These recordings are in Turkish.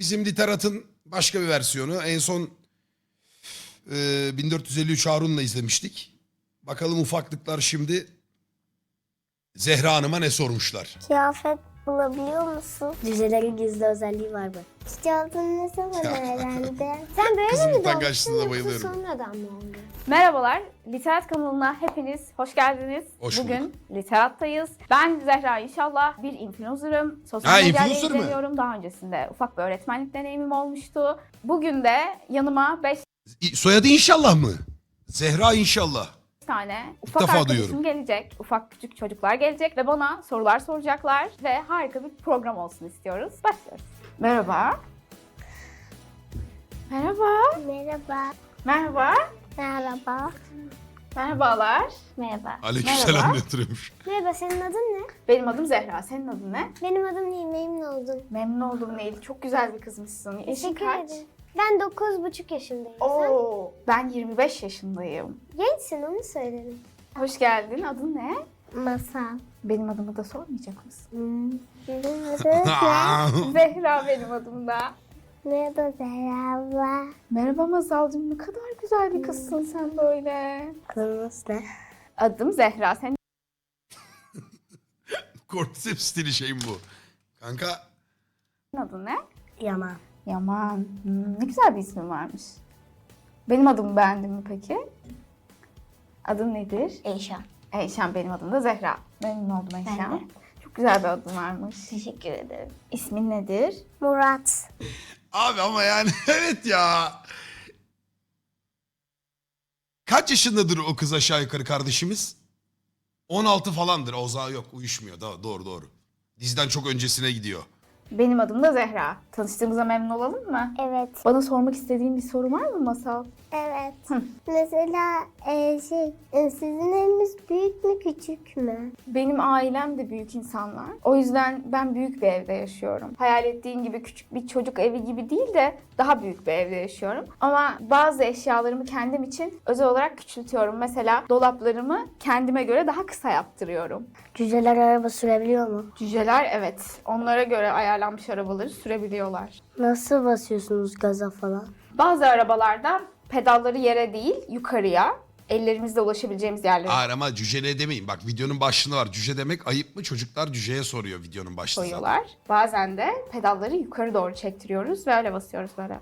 bizim literatın başka bir versiyonu. En son e, 1453 Harun'la izlemiştik. Bakalım ufaklıklar şimdi Zehra Hanım'a ne sormuşlar? Kıyafet bulabiliyor musun? Cücelerin gizli özelliği var mı? Çiçeği aldın ne zaman öğrendin? Sen böyle Kızım mi doğmuştun utangaçlığına yoksa bayılıyorum. sonradan mı oldu? Merhabalar, Literat kanalına hepiniz hoş geldiniz. Hoş Bugün Literat'tayız. Ben Zehra İnşallah bir influencer'ım. Sosyal Ha, medyayla influencer mı? ilgileniyorum. Daha öncesinde ufak bir öğretmenlik deneyimim olmuştu. Bugün de yanıma 5 İ- Soyadı inşallah mı? Zehra inşallah. tane ufak defa arkadaşım duyuyorum. gelecek. Ufak küçük çocuklar gelecek ve bana sorular soracaklar ve harika bir program olsun istiyoruz. Başlıyoruz. Merhaba. Merhaba. Merhaba. Merhaba. Merhaba. Merhabalar. Merhaba. Aleykümselam Merhaba. Merhaba senin adın ne? Benim adım Zehra. Senin adın ne? Benim adım Nil, memnun oldum. Memnun oldum Neil. Çok güzel bir kızmışsın. Yaşın Teşekkür kaç? ederim. Ben 9,5 yaşındayım. Sen Oo, ben 25 yaşındayım. gençsin onu söyledim. Hoş geldin. Adın ne? Masal. Benim adımı da sormayacak mısın? Hmm. Benim adım ne? Zehra benim adım da. Merhaba Zehra. Merhaba Mazalcığım. Ne kadar güzel bir kızsın sen böyle. Adınız ne? Adım Zehra. Senin Konsept stili şeyim bu. Kanka adın ne? Yaman. Yaman. Hmm, ne güzel bir ismin varmış. Benim adımı beğendin mi peki? Adın nedir? Eyşan. Eyşan benim adım da Zehra. Memnun oldum Eyşan. de. Güzel bir adın varmış. Teşekkür ederim. İsmin nedir? Murat. abi ama yani evet ya. Kaç yaşındadır o kız aşağı yukarı kardeşimiz? 16 falandır. O zaman yok uyuşmuyor. Doğru doğru. Diziden çok öncesine gidiyor. Benim adım da Zehra. Tanıştığımıza memnun olalım mı? Evet. Bana sormak istediğin bir soru var mı Masal? Evet. Hı. Mesela e, şey e, sizin eviniz büyük mü küçük mü? Benim ailem de büyük insanlar. O yüzden ben büyük bir evde yaşıyorum. Hayal ettiğin gibi küçük bir çocuk evi gibi değil de daha büyük bir evde yaşıyorum. Ama bazı eşyalarımı kendim için özel olarak küçültüyorum. Mesela dolaplarımı kendime göre daha kısa yaptırıyorum. Cüceler araba sürebiliyor mu? Cüceler evet onlara göre ayarlanmış arabaları sürebiliyorlar. Nasıl basıyorsunuz gaza falan? Bazı arabalarda pedalları yere değil yukarıya ellerimizle ulaşabileceğimiz yerlere Hayır ama cücele demeyin. Bak videonun başlığında var. Cüce demek ayıp mı? Çocuklar cüceye soruyor videonun başlığında. koyuyorlar. Bazen de pedalları yukarı doğru çektiriyoruz ve öyle basıyoruz böyle.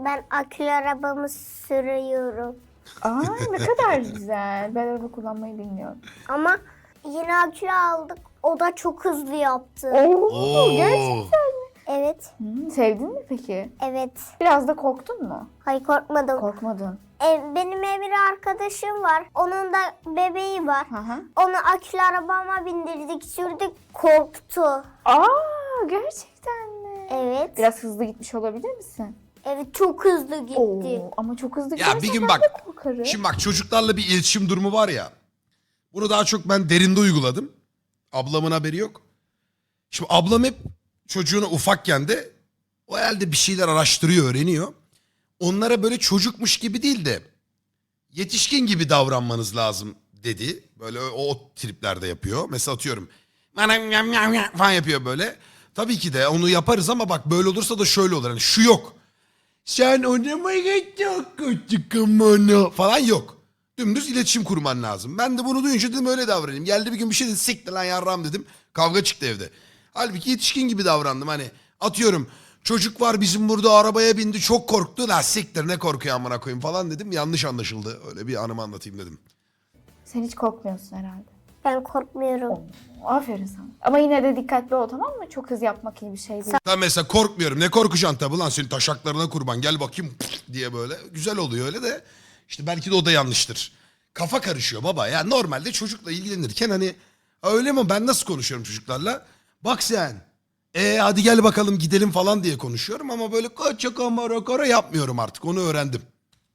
Ben akülü arabamı sürüyorum. Aa ne kadar güzel. Ben araba kullanmayı bilmiyorum. Ama yine akülü aldık. O da çok hızlı yaptı. Oo. Evet. Hmm, sevdin mi peki? Evet. Biraz da korktun mu? Hayır korkmadım. Korkmadın. E, benim ev bir arkadaşım var. Onun da bebeği var. Hı hı. Onu akülü arabama bindirdik, sürdük. Korktu. Aa gerçekten mi? Evet. Biraz hızlı gitmiş olabilir misin? Evet çok hızlı gitti. Oo, ama çok hızlı Ya bir gün bak. Şimdi bak çocuklarla bir iletişim durumu var ya. Bunu daha çok ben derinde uyguladım. Ablamın haberi yok. Şimdi ablam hep çocuğunu ufakken de o elde bir şeyler araştırıyor, öğreniyor. Onlara böyle çocukmuş gibi değil de yetişkin gibi davranmanız lazım dedi. Böyle o, o triplerde yapıyor. Mesela atıyorum falan yapıyor böyle. Tabii ki de onu yaparız ama bak böyle olursa da şöyle olur. Hani şu yok. Sen oynamaya çok kumunu falan yok. Dümdüz iletişim kurman lazım. Ben de bunu duyunca dedim öyle davranayım. Geldi bir gün bir şey dedi siktir lan yarram dedim. Kavga çıktı evde. Halbuki yetişkin gibi davrandım hani. Atıyorum çocuk var bizim burada arabaya bindi çok korktu. La siktir ne korkuyor amına koyayım falan dedim. Yanlış anlaşıldı. Öyle bir anımı anlatayım dedim. Sen hiç korkmuyorsun herhalde. Ben korkmuyorum. Aferin sana. Ama yine de dikkatli ol tamam mı? Çok hız yapmak iyi bir şey değil. Tam mesela korkmuyorum. Ne korkacaksın tabi lan senin taşaklarına kurban. Gel bakayım diye böyle. Güzel oluyor öyle de. İşte belki de o da yanlıştır. Kafa karışıyor baba. Ya normalde çocukla ilgilenirken hani "Ha öyle mi ben nasıl konuşuyorum çocuklarla? Bak sen. E hadi gel bakalım gidelim falan diye konuşuyorum ama böyle koça kamara kara yapmıyorum artık. Onu öğrendim.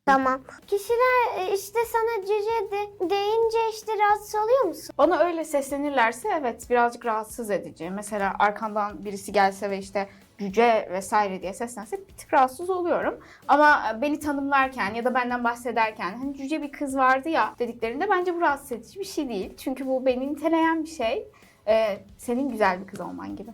Tamam. Kişiler e, işte sana cüce de, deyince işte rahatsız oluyor musun? Bana öyle seslenirlerse evet birazcık rahatsız edici. Mesela arkamdan birisi gelse ve işte cüce vesaire diye seslense bir tık rahatsız oluyorum. Ama beni tanımlarken ya da benden bahsederken hani cüce bir kız vardı ya dediklerinde bence bu rahatsız edici bir şey değil. Çünkü bu beni niteleyen bir şey. Ee, senin güzel bir kız olman gibi.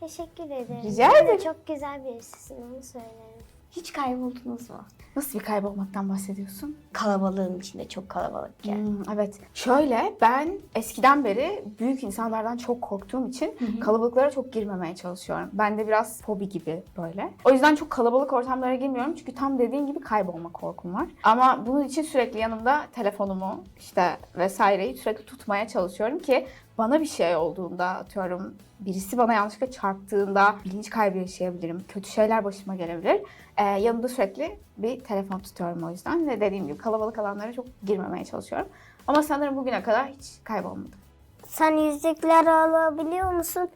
Teşekkür ederim. Rica ederim. çok güzel birisisin onu söylerim. Hiç kayboldunuz mu? Nasıl bir kaybolmaktan bahsediyorsun? Kalabalığın içinde çok kalabalıkken. Hmm, evet. Şöyle ben eskiden beri büyük insanlardan çok korktuğum için kalabalıklara çok girmemeye çalışıyorum. Bende biraz fobi gibi böyle. O yüzden çok kalabalık ortamlara girmiyorum çünkü tam dediğin gibi kaybolma korkum var. Ama bunun için sürekli yanımda telefonumu işte vesaireyi sürekli tutmaya çalışıyorum ki bana bir şey olduğunda atıyorum birisi bana yanlışlıkla çarptığında bilinç kaybı yaşayabilirim. Kötü şeyler başıma gelebilir. Ee, yanımda sürekli bir telefon tutuyorum o yüzden. Ve dediğim gibi kalabalık alanlara çok girmemeye çalışıyorum. Ama sanırım bugüne kadar hiç kaybolmadım. Sen yüzükler alabiliyor musun?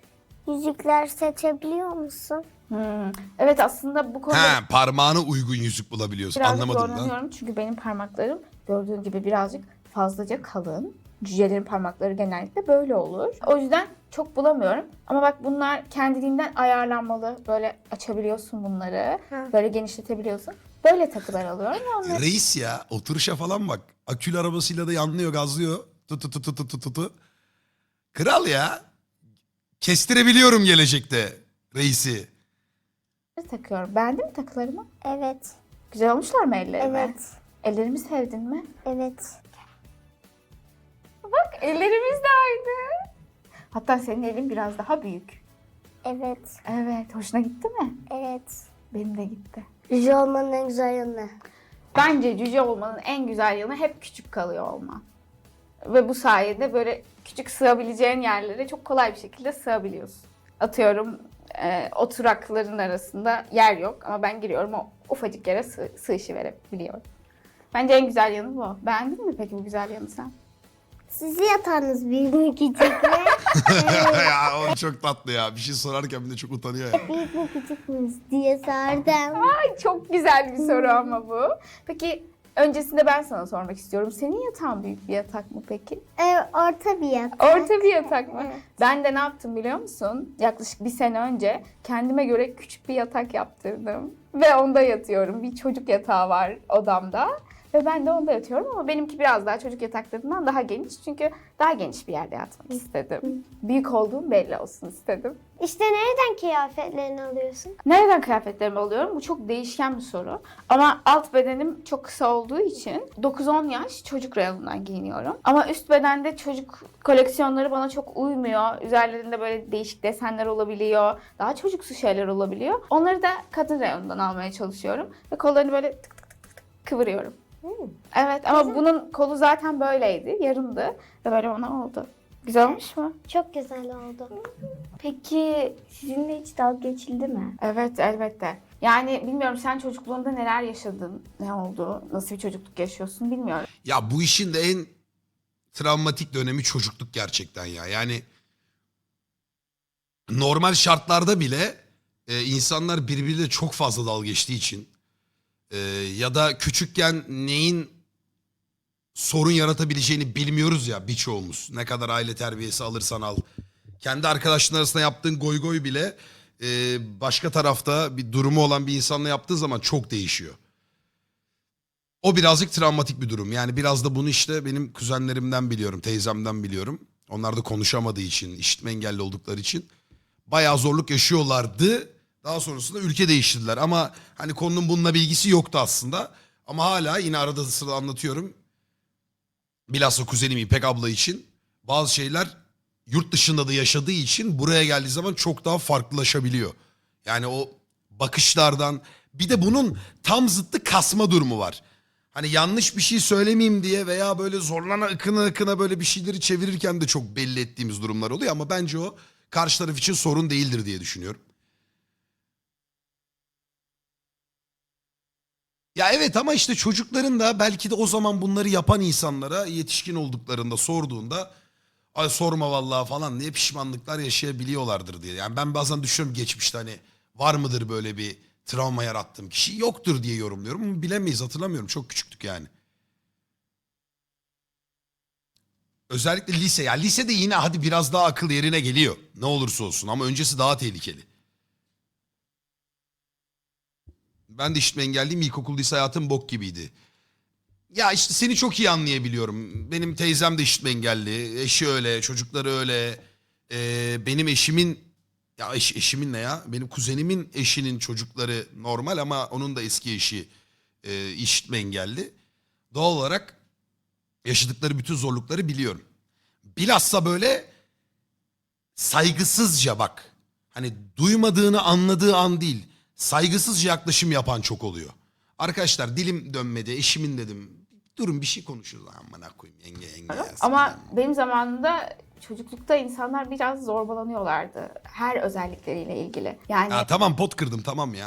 Yüzükler seçebiliyor musun? Hmm. Evet aslında bu konuda He parmağına uygun yüzük bulabiliyorsun. birazcık Anlamadım lan. zorlanıyorum. Çünkü benim parmaklarım gördüğün gibi birazcık fazlaca kalın. Cücelerin parmakları genellikle böyle olur. O yüzden çok bulamıyorum. Ama bak bunlar kendiliğinden ayarlanmalı. Böyle açabiliyorsun bunları. Hı. Böyle genişletebiliyorsun. Böyle takılar alıyorum onları Reis ya oturuşa falan bak. Akülü arabasıyla da yanlıyor gazlıyor. Tu tu tu tu tu tu tu tu. Kral ya. Kestirebiliyorum gelecekte reisi. takıyorum. Beğendin mi takılarımı? Evet. Güzel olmuşlar mı ellerime? Evet. Ellerimi sevdin mi? Evet. Bak ellerimiz de aynı. Hatta senin elin biraz daha büyük. Evet. Evet, hoşuna gitti mi? Evet. Benim de gitti. Yüce olmanın en güzel yanı ne? Bence cüce olmanın en güzel yanı hep küçük kalıyor olman. Ve bu sayede böyle küçük sığabileceğin yerlere çok kolay bir şekilde sığabiliyorsun. Atıyorum e, oturakların arasında yer yok ama ben giriyorum o ufacık yere sığ, sığışı verebiliyorum. Bence en güzel yanı bu. Beğendin mi peki bu güzel yanı sen? Sizi yatağınız büyük mü küçük mü? ya o çok tatlı ya. Bir şey sorarken bir de çok utanıyor ya. büyük mü küçük mü diye sordum. Ay çok güzel bir soru ama bu. Peki öncesinde ben sana sormak istiyorum. Senin yatağın büyük bir yatak mı peki? Ee, orta bir yatak. Orta bir yatak mı? Evet. Ben de ne yaptım biliyor musun? Yaklaşık bir sene önce kendime göre küçük bir yatak yaptırdım. Ve onda yatıyorum. Bir çocuk yatağı var odamda. Ve ben de onda yatıyorum ama benimki biraz daha çocuk yataklarından daha geniş. Çünkü daha geniş bir yerde yatmak istedim. Büyük olduğum belli olsun istedim. İşte nereden kıyafetlerini alıyorsun? Nereden kıyafetlerimi alıyorum? Bu çok değişken bir soru. Ama alt bedenim çok kısa olduğu için 9-10 yaş çocuk reyonundan giyiniyorum. Ama üst bedende çocuk koleksiyonları bana çok uymuyor. Üzerlerinde böyle değişik desenler olabiliyor. Daha çocuksu şeyler olabiliyor. Onları da kadın reyonundan almaya çalışıyorum. Ve kollarını böyle tık tık tık tık tık kıvırıyorum. Evet ama bunun kolu zaten böyleydi. Yarımdı. Ve böyle ona oldu. Güzel olmuş mu? Çok güzel oldu. Peki sizinle hiç dalga geçildi mi? Evet elbette. Yani bilmiyorum sen çocukluğunda neler yaşadın, ne oldu, nasıl bir çocukluk yaşıyorsun bilmiyorum. Ya bu işin de en travmatik dönemi çocukluk gerçekten ya. Yani normal şartlarda bile e, insanlar birbiriyle çok fazla dalga geçtiği için e, ya da küçükken neyin sorun yaratabileceğini bilmiyoruz ya birçoğumuz. Ne kadar aile terbiyesi alırsan al. Kendi arkadaşların arasında yaptığın goy goy bile e, başka tarafta bir durumu olan bir insanla yaptığı zaman çok değişiyor. O birazcık travmatik bir durum. Yani biraz da bunu işte benim kuzenlerimden biliyorum, teyzemden biliyorum. Onlar da konuşamadığı için, işitme engelli oldukları için bayağı zorluk yaşıyorlardı. Daha sonrasında ülke değiştirdiler ama hani konunun bununla bilgisi yoktu aslında. Ama hala yine arada sırada anlatıyorum. Bilhassa kuzenim İpek abla için bazı şeyler yurt dışında da yaşadığı için buraya geldiği zaman çok daha farklılaşabiliyor. Yani o bakışlardan bir de bunun tam zıttı kasma durumu var. Hani yanlış bir şey söylemeyeyim diye veya böyle zorlana ıkına ıkına böyle bir şeyleri çevirirken de çok belli ettiğimiz durumlar oluyor ama bence o karşı taraf için sorun değildir diye düşünüyorum. Ya evet ama işte çocukların da belki de o zaman bunları yapan insanlara yetişkin olduklarında sorduğunda ay sorma vallahi falan diye pişmanlıklar yaşayabiliyorlardır diye. Yani ben bazen düşünüyorum geçmişte hani var mıdır böyle bir travma yarattığım kişi yoktur diye yorumluyorum bilemeyiz hatırlamıyorum çok küçüktük yani. Özellikle lise ya lisede yine hadi biraz daha akıl yerine geliyor ne olursa olsun ama öncesi daha tehlikeli. Ben de işitme engelliyim ilkokul lise hayatım bok gibiydi. Ya işte seni çok iyi anlayabiliyorum. Benim teyzem de işitme engelli. Eşi öyle, çocukları öyle. Ee, benim eşimin Ya eş, eşimin ne ya? Benim kuzenimin eşinin çocukları normal ama onun da eski eşi e, işitme engelli. Doğal olarak yaşadıkları bütün zorlukları biliyorum. Bilhassa böyle saygısızca bak. Hani duymadığını anladığı an değil. Saygısızca yaklaşım yapan çok oluyor. Arkadaşlar dilim dönmedi. Eşimin dedim. Durun bir şey konuşuruz. Amına koyayım yenge yenge. Ama benim zamanımda çocuklukta insanlar biraz zorbalanıyorlardı. Her özellikleriyle ilgili. Yani Ha, tamam pot kırdım tamam ya.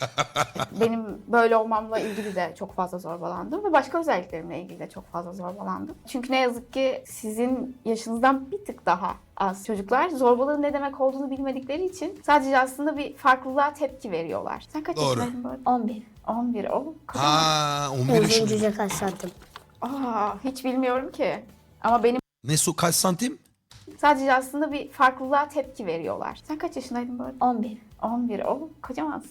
benim böyle olmamla ilgili de çok fazla zorbalandım ve başka özelliklerimle ilgili de çok fazla zorbalandım. Çünkü ne yazık ki sizin yaşınızdan bir tık daha az çocuklar zorbalığın ne demek olduğunu bilmedikleri için sadece aslında bir farklılığa tepki veriyorlar. Sen kaç Doğru. yaşındaydın arada? 11. 11. O kadar. Ha 11 Uzun yaşında. cüce kaç santim? Aa, hiç bilmiyorum ki. Ama benim Ne su kaç santim? Sadece aslında bir farklılığa tepki veriyorlar. Sen kaç yaşındaydın bu arada? 11. 11. Oğlum kocamansın.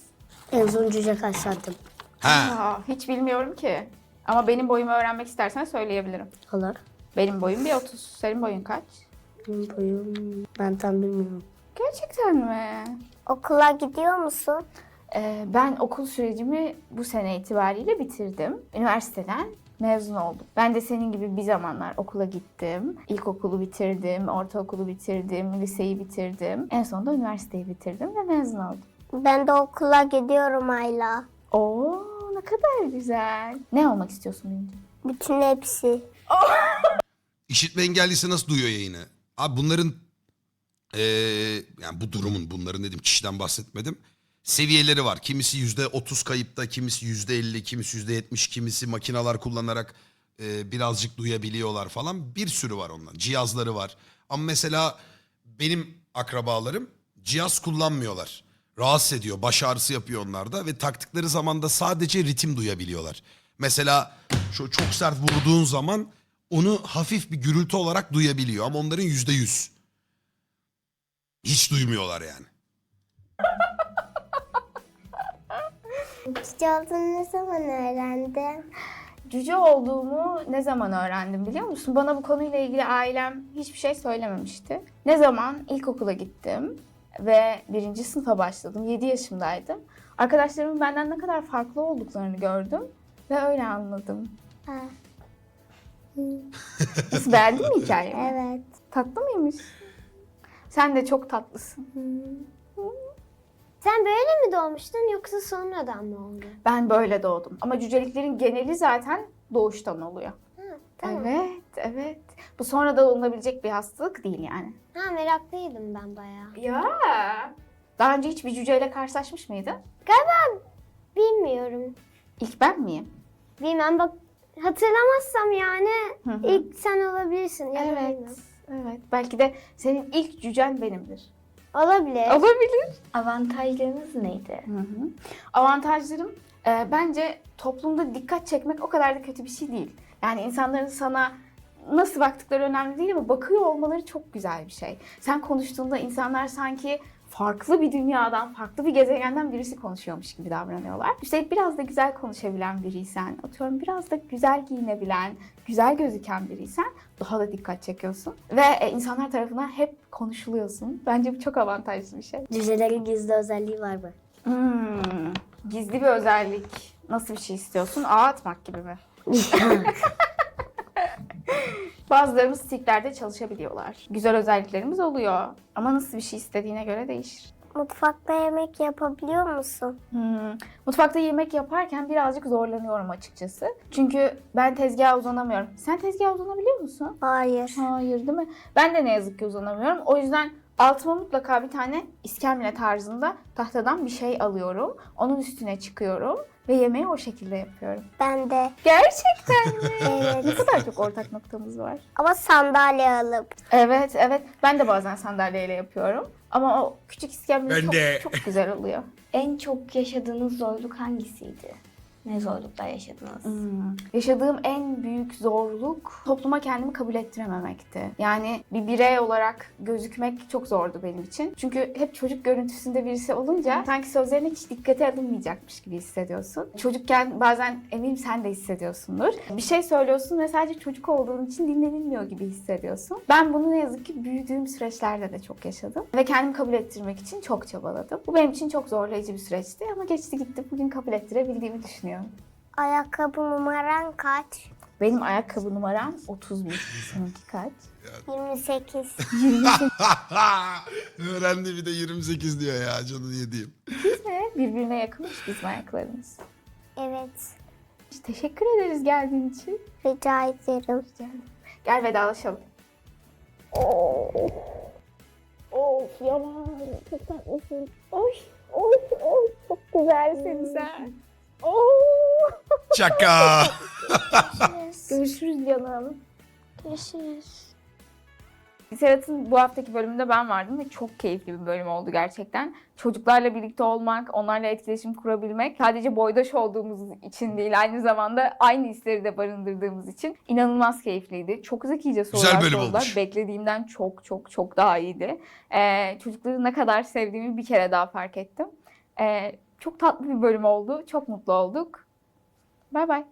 En uzun cüce kaç santim? Ha. Aa, hiç bilmiyorum ki. Ama benim boyumu öğrenmek istersen söyleyebilirim. Olur. Benim boyum bir 30. Senin boyun kaç? Benim boyum ben tam bilmiyorum. Gerçekten mi? Okula gidiyor musun? Ee, ben okul sürecimi bu sene itibariyle bitirdim. Üniversiteden mezun oldum. Ben de senin gibi bir zamanlar okula gittim. İlkokulu bitirdim, ortaokulu bitirdim, liseyi bitirdim. En sonunda üniversiteyi bitirdim ve mezun oldum. Ben de okula gidiyorum Ayla. Oo ne kadar güzel. Ne olmak istiyorsun büyüyünce? Bütün hepsi. İşitme engellisi nasıl duyuyor yayını? Abi bunların eee, yani bu durumun bunların dedim kişiden bahsetmedim. Seviyeleri var. Kimisi yüzde otuz kayıpta, kimisi yüzde elli, kimisi yüzde yetmiş, kimisi makinalar kullanarak eee, birazcık duyabiliyorlar falan. Bir sürü var ondan. Cihazları var. Ama mesela benim akrabalarım cihaz kullanmıyorlar. Rahatsız ediyor. Baş ağrısı yapıyor onlarda ve taktıkları zaman da sadece ritim duyabiliyorlar. Mesela şu çok sert vurduğun zaman onu hafif bir gürültü olarak duyabiliyor ama onların yüzde yüz. Hiç duymuyorlar yani. Cici olduğunu ne zaman öğrendin? Cüce olduğumu ne zaman öğrendim biliyor musun? Bana bu konuyla ilgili ailem hiçbir şey söylememişti. Ne zaman ilkokula gittim ve birinci sınıfa başladım. 7 yaşımdaydım. Arkadaşlarımın benden ne kadar farklı olduklarını gördüm ve öyle anladım. Ha, Nasıl beğendin mi hikayemi? evet. Tatlı mıymış? Sen de çok tatlısın. Sen böyle mi doğmuştun yoksa sonradan mı oldu? Ben böyle doğdum. Ama cüceliklerin geneli zaten doğuştan oluyor. Ha, tamam. Evet, evet. Bu sonradan olunabilecek bir hastalık değil yani. Ha meraklıydım ben bayağı. Ya. Daha önce hiç bir cüceyle karşılaşmış mıydın? Bilmiyorum. İlk ben miyim? Bilmem bak hatırlamazsam yani Hı hı. ilk sen olabilirsin ya da Evet. bilmem. Evet. Belki de senin ilk cücen benimdir. Olabilir. Olabilir. Avantajlarınız neydi? Hı hı. Avantajlarım e, bence toplumda dikkat çekmek o kadar da kötü bir şey değil. Yani insanların sana nasıl baktıkları önemli değil ama bakıyor olmaları çok güzel bir şey. Sen konuştuğunda insanlar sanki farklı bir dünyadan, farklı bir gezegenden birisi konuşuyormuş gibi davranıyorlar. Üstelik biraz da güzel konuşabilen biriysen, atıyorum biraz da güzel giyinebilen, güzel gözüken biriysen daha da dikkat çekiyorsun. Ve e, insanlar tarafından hep konuşuluyorsun. Bence bu çok avantajlı bir şey. Cücelerin gizli özelliği var mı? Hmm, gizli bir özellik. Nasıl bir şey istiyorsun? Ağ atmak gibi mi? Bazılarımız sirklerde çalışabiliyorlar. Güzel özelliklerimiz oluyor. Ama nasıl bir şey istediğine göre değişir. Mutfakta yemek yapabiliyor musun? Hmm. Mutfakta yemek yaparken birazcık zorlanıyorum açıkçası. Çünkü ben tezgaha uzanamıyorum. Sen tezgaha uzanabiliyor musun? Hayır. Hayır değil mi? Ben de ne yazık ki uzanamıyorum. O yüzden altıma mutlaka bir tane iskemle tarzında tahtadan bir şey alıyorum. Onun üstüne çıkıyorum ve yemeği o şekilde yapıyorum. Ben de. Gerçekten mi? Evet. ne kadar çok ortak noktamız var. Ama sandalye alıp. Evet, evet. Ben de bazen sandalyeyle yapıyorum. Ama o küçük iskemle Ben çok, de. çok güzel oluyor. En çok yaşadığınız zorluk hangisiydi? Ne zorluklar yaşadınız? Hmm. Yaşadığım en büyük zorluk topluma kendimi kabul ettirememekti. Yani bir birey olarak gözükmek çok zordu benim için. Çünkü hep çocuk görüntüsünde birisi olunca sanki sözlerine hiç dikkate alınmayacakmış gibi hissediyorsun. Çocukken bazen eminim sen de hissediyorsundur. Bir şey söylüyorsun ve sadece çocuk olduğun için dinlenilmiyor gibi hissediyorsun. Ben bunu ne yazık ki büyüdüğüm süreçlerde de çok yaşadım. Ve kendimi kabul ettirmek için çok çabaladım. Bu benim için çok zorlayıcı bir süreçti ama geçti gitti. Bugün kabul ettirebildiğimi düşünüyorum. Ayakkabı numaran kaç? Benim ayakkabı numaram 31. Seninki kaç? 28. Öğrendi bir de 28 diyor ya canını yediğim. Ve birbirine yakınmış bizim ayaklarımız. evet. Biz Teşekkür ederiz geldiğin için. Rica ederim. Gel vedalaşalım. Of yaman. Çok tatlısın. Oy. Oy. Oy. Çok güzelsin sen. Oo. Şaka. Görüşürüz canım. Görüşürüz. Serhat'ın bu haftaki bölümünde ben vardım ve çok keyifli bir bölüm oldu gerçekten. Çocuklarla birlikte olmak, onlarla etkileşim kurabilmek sadece boydaş olduğumuz için değil aynı zamanda aynı hisleri de barındırdığımız için inanılmaz keyifliydi. Çok zekice sorular bölüm sordular. olmuş. Beklediğimden çok çok çok daha iyiydi. Ee, çocukları ne kadar sevdiğimi bir kere daha fark ettim. Ee, çok tatlı bir bölüm oldu. Çok mutlu olduk. Bay bay.